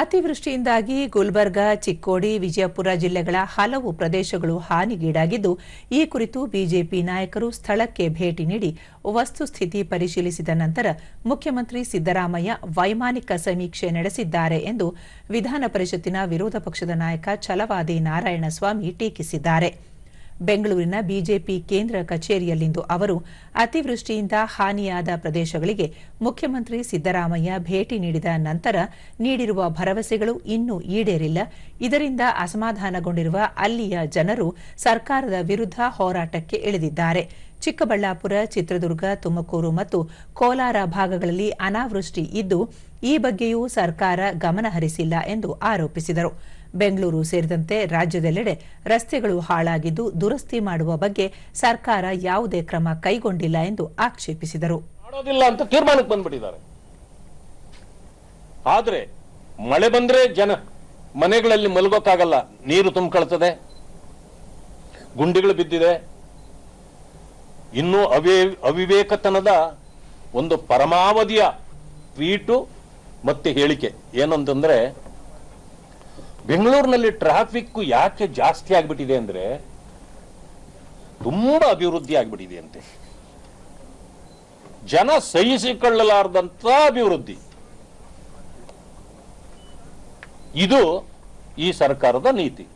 ಅತಿವೃಷ್ಟಿಯಿಂದಾಗಿ ಗುಲ್ಬರ್ಗಾ, ಚಿಕ್ಕೋಡಿ, ವಿಜಯಪುರ ಜಿಲ್ಲೆಗಳ ಹಲವು ಪ್ರದೇಶಗಳು ಹಾನಿಗೀಡಾಗಿದ್ದು, ಈ ಕುರಿತು ಬಿಜೆಪಿ ನಾಯಕರು ಸ್ಥಳಕ್ಕೆ ಭೇಟಿ ನೀಡಿ ವಸ್ತುಸ್ಥಿತಿ ಪರಿಶೀಲಿಸಿದ ನಂತರ ಮುಖ್ಯಮಂತ್ರಿ ಸಿದ್ದರಾಮಯ್ಯ ವೈಮಾನಿಕ ಸಮೀಕ್ಷೆ ನಡೆಸಿದ್ದಾರೆ ಎಂದು ವಿಧಾನ ಪರಿಷತ್ತಿನ ವಿರೋಧ ಪಕ್ಷದ ನಾಯಕ ಛಲವಾದಿ ನಾರಾಯಣಸ್ವಾಮಿ ಟೀಕಿಸಿದ್ದಾರೆ. ಬೆಂಗಳೂರಿನ ಬಿಜೆಪಿ ಕೇಂದ್ರ ಕಚೇರಿಯಲ್ಲಿಂದು ಅವರು ಅತಿವೃಷ್ಟಿಯಿಂದ ಹಾನಿಯಾದ ಪ್ರದೇಶಗಳಿಗೆ ಮುಖ್ಯಮಂತ್ರಿ ಸಿದ್ದರಾಮಯ್ಯ ಭೇಟಿ ನೀಡಿದ ನಂತರ ನೀಡಿರುವ ಭರವಸೆಗಳು ಇನ್ನೂ ಈಡೇರಿಲ್ಲ. ಇದರಿಂದ ಅಸಮಾಧಾನಗೊಂಡಿರುವ ಅಲ್ಲಿಯ ಜನರು ಸರ್ಕಾರದ ವಿರುದ್ಧ ಹೋರಾಟಕ್ಕೆ ಇಳಿದಿದ್ದಾರೆ. ಚಿಕ್ಕಬಳ್ಳಾಪುರ, ಚಿತ್ರದುರ್ಗ, ತುಮಕೂರು ಮತ್ತು ಕೋಲಾರ ಭಾಗಗಳಲ್ಲಿ ಅನಾವೃಷ್ಟಿ ಇದ್ದು ಈ ಬಗ್ಗೆಯೂ ಸರ್ಕಾರ ಗಮನಹರಿಸಿಲ್ಲ ಎಂದು ಆರೋಪಿಸಿದರು. ಬೆಂಗಳೂರು ಸೇರಿದಂತೆ ರಾಜ್ಯದೆಲ್ಲೆಡೆ ರಸ್ತೆಗಳು ಹಾಳಾಗಿದ್ದು ದುರಸ್ತಿ ಮಾಡುವ ಬಗ್ಗೆ ಸರ್ಕಾರ ಯಾವುದೇ ಕ್ರಮ ಕೈಗೊಂಡಿಲ್ಲ ಎಂದು ಆಕ್ಷೇಪಿಸಿದರು. ಅಂತ ತೀರ್ಮಾನಕ್ಕೆ ಬಂದ್ಬಿಟ್ಟಿದ್ದಾರೆ. ಆದ್ರೆ ಮಳೆ ಬಂದ್ರೆ ಜನ ಮನೆಗಳಲ್ಲಿ ಮಲಗೋಕ್ಕಾಗಲ್ಲ, ನೀರು ತುಂಬಿಕೊಳ್ತದೆ ಗುಂಡಿಗಳು ಬಿದ್ದಿದೆ. ಇನ್ನೂ ಅವೇ ಅವಿವೇಕತನದ ಒಂದು ಪರಮಾವಧಿಯ ಟ್ವೀಟು ಮತ್ತೆ ಹೇಳಿಕೆ. ಏನಂತಂದ್ರೆ, ಬೆಂಗಳೂರಿನಲ್ಲಿ ಟ್ರಾಫಿಕ್ ಯಾಕೆ ಜಾಸ್ತಿ ಆಗ್ಬಿಟ್ಟಿದೆ ಅಂದ್ರೆ, ತುಂಬಾ ಅಭಿವೃದ್ಧಿ ಆಗ್ಬಿಟ್ಟಿದೆ ಅಂತೆ. ಜನ ಸಹಿಸಿಕೊಳ್ಳಲಾರದಂತ ಅಭಿವೃದ್ಧಿ. ಇದು ಈ ಸರ್ಕಾರದ ನೀತಿ.